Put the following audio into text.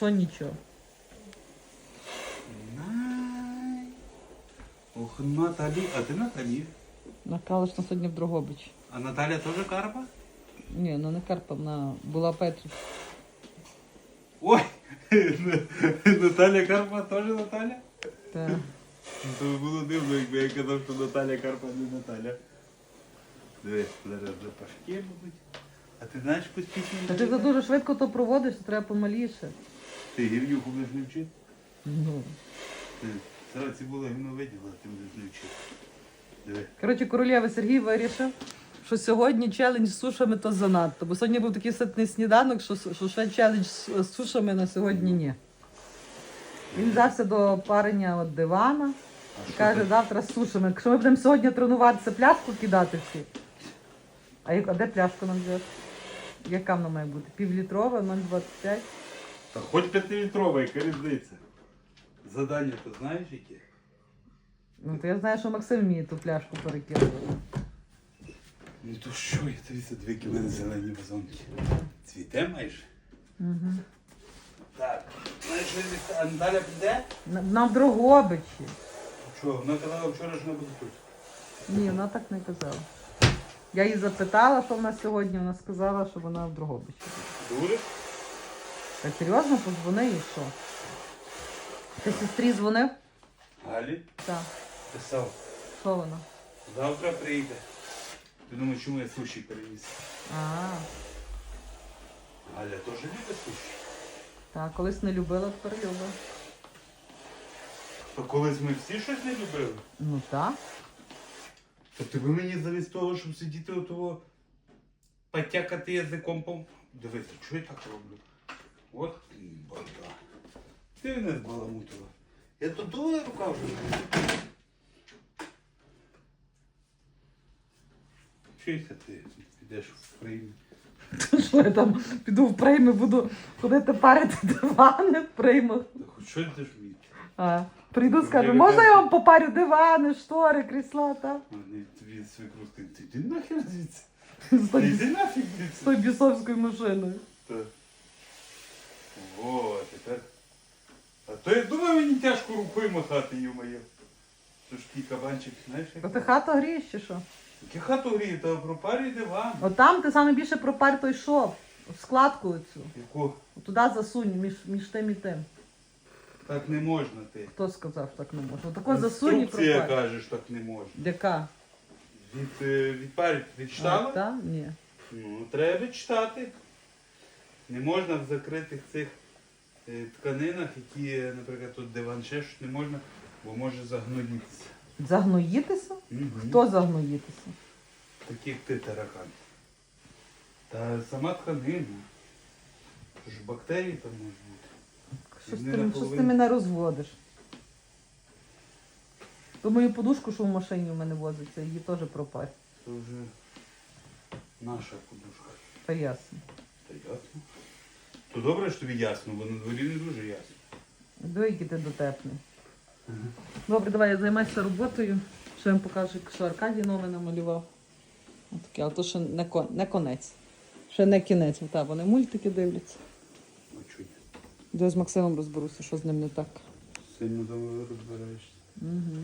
Що нічого? Най. Ох, Наталі, а ти Наталі? Накалиш на сьогодні в Дрогобичі. А Наталя теж Карпа? Ні, ну не Карпа, вона була Петрів. Ой! Наталя Карпа теж Наталя? Та. Ну, То було дивно, якби я казав, що Наталя Карпа не Наталя. Диви, зараз запашки будуть. А ти знаєш якусь пісню? Та ти за дуже швидко то проводиш, то треба помаліше. Ти гівнюху будеш не вчити? Ну. Ти Зараз ці було гівно виділа, ти будеш не вчити. Диви. Коротше, королєва Сергій вирішив, що сьогодні челендж з сушами то занадто. Бо сьогодні був такий ситний сніданок, що, що ще челендж з з сушами на сьогодні ні. Він взявся до парення от дивана А і каже, завтра з сушами. Якщо ми будемо сьогодні тренуватися, пляшку кидати всі. А, як- а де пляшку нам взяти? Яка вона має бути? Півлітрова, 0,25? Та хоч п'ятилітрова, яка різниця. Задання то знаєш яке? Ну, то я знаю, що Максим вміє ту пляшку перекидувати. Ну то що, я тобі за дві зелені вазонки. Цвіте майже? Угу. Так. Знаєш, що а Наталя піде? На, на Дрогобичі. Що, вона казала вчора, що вона буде тут. Ні, вона так не казала. Я її запитала, що в нас сьогодні, вона сказала, що вона в Дрогобичі. Буде? Так серйозно, подзвони і що? Ти сестрі дзвонив? Галі Так. писав. Що вона? Завтра прийде. Ти думаєш, чому я суші переніс? А, Галя теж любить суші. так, колись не любила, тепер любить. То колись ми всі щось не любили. Ну так. То ти би мені замість того, щоб сидіти у того потякати язиком по... Дивися, що я так роблю? От банда. Ти мене збаламутила. Я тут довго рука вже. Вчися ти підеш в приймі. Що я там піду в прийми, буду ходити парити дивани в приймах. Та хоч щось ти ж вмієш. А, прийду, скажу, можна я вам попарю дивани, штори, крісла, так? А не тобі свекру сказати, ти йди нахер звідси. З Ти тою- йди нафіг з тою бісовською машиною. Так. О, тепер. А то я думаю, мені тяжко рукою махати, ю-моє. Це ж такий кабанчик, знаєш? То як? ти хату грієш чи що? Яке хату гріє, та пропарюй диван. От там ти саме більше пропар той шов, в складку оцю. Яку? Туди засунь між, між тим і тим. Так не можна ти. Хто сказав, що так не можна? Тако засунь і Інструкція пропар. кажеш, так не можна. Яка? Від, е, від парі А, відчитала? та? Ні. Ну, треба читати. Не можна в закритих цих е, тканинах, які, е, наприклад, тут диван ще щось не можна, бо може загноїтися. Загноїтися? Мгм. Хто загноїтися? Таких ти таракан. Та сама тканина. Що ж бактерії там можуть бути. Що з Не тим, що з наполовину. ти мене розводиш? То мою подушку, що в машині в мене возиться, її теж пропар. Це вже наша подушка. Та ясно. Та ясно. То добре, що тобі ясно, бо на дворі не дуже ясно. Який ти дотепний. Добре, давай я займаюся роботою. Що я вам покажу, що Аркадій нове намалював. Отаке, але то ще не, кон, не конець. Ще не кінець. Та, вони мультики дивляться. Де з Максимом розберуся, що з ним не так. Сильно добре розбираєшся. Угу.